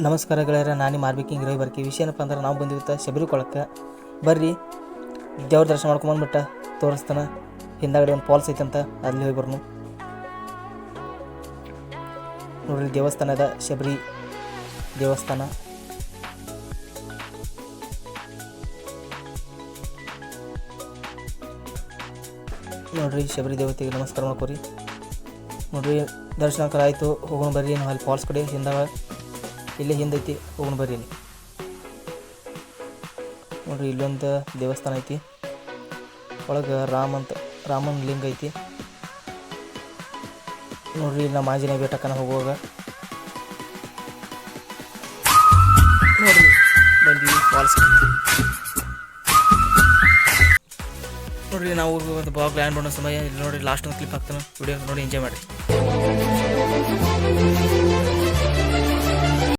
ನಮಸ್ಕಾರ ಗೆಳೆಯರ, ನಾನು ಮಾರ್ಬೇಕಿಂಗ್ ರವಿ ಬರ್ಕಿ. ವಿಷಯ ಏನಪ್ಪ ಅಂದ್ರೆ ನಾವು ಬಂದಿವತ್ತ ಶಬರಿ ಕೊಳಕ್ಕೆ. ಬರ್ರಿ, ದೇವ್ರ ದರ್ಶನ ಮಾಡ್ಕೊಂಬಂದ್ಬಿಟ್ಟ ತೋರಿಸ್ತಾನ. ಹಿಂದಾಗಡೆ ಒಂದು ಫಾಲ್ಸ್ ಐತಂತ ಅಲ್ಲಿ ಹೋಗಿ ಬರ್ನು ನೋಡ್ರಿ ದೇವಸ್ಥಾನ ಅದ ಶಬರಿ ದೇವಸ್ಥಾನ. ನೋಡ್ರಿ, ಶಬರಿ ದೇವತೆಗೆ ನಮಸ್ಕಾರ ಮಾಡ್ಕೊರಿ. ನೋಡ್ರಿ, ದರ್ಶನ ಆಯಿತು, ಹೋಗೋಣ ಬರ್ರಿ, ನಾವು ಅಲ್ಲಿ ಫಾಲ್ಸ್ ಕಡೆ, ಹಿಂದಾಗ. ಇಲ್ಲೇ ಹಿಂದೈತಿ ಹೋಗೋಣ ಬರ್ರಿ ಇಲ್ಲಿ. ನೋಡ್ರಿ, ಇಲ್ಲೊಂದು ದೇವಸ್ಥಾನ ಐತಿ. ಒಳಗೆ ರಾಮ ಅಂತ, ರಾಮನ ಲಿಂಗ ಐತಿ. ನೋಡ್ರಿ, ಇಲ್ಲಿ ನಮ್ಮ ಆಂಜನೇಯ ಬೆಟ್ಟಕ್ಕನ ಹೋಗುವಾಗ. ನೋಡ್ರಿ, ಬಂದ್ವಿ, ನೋಡ್ರಿ, ನಾವು ಒಂದು ಬಾಗ್ ಲ್ಯಾಂಡ್ ಮಾಡೋ ಸಮಯ. ಇಲ್ಲಿ ನೋಡ್ರಿ ಲಾಸ್ಟ್ ಒಂದು ಕ್ಲಿಪ್ ಹಾಕ್ತಾನೆ. ವಿಡಿಯೋ ನೋಡಿ ಎಂಜಾಯ್ ಮಾಡಿ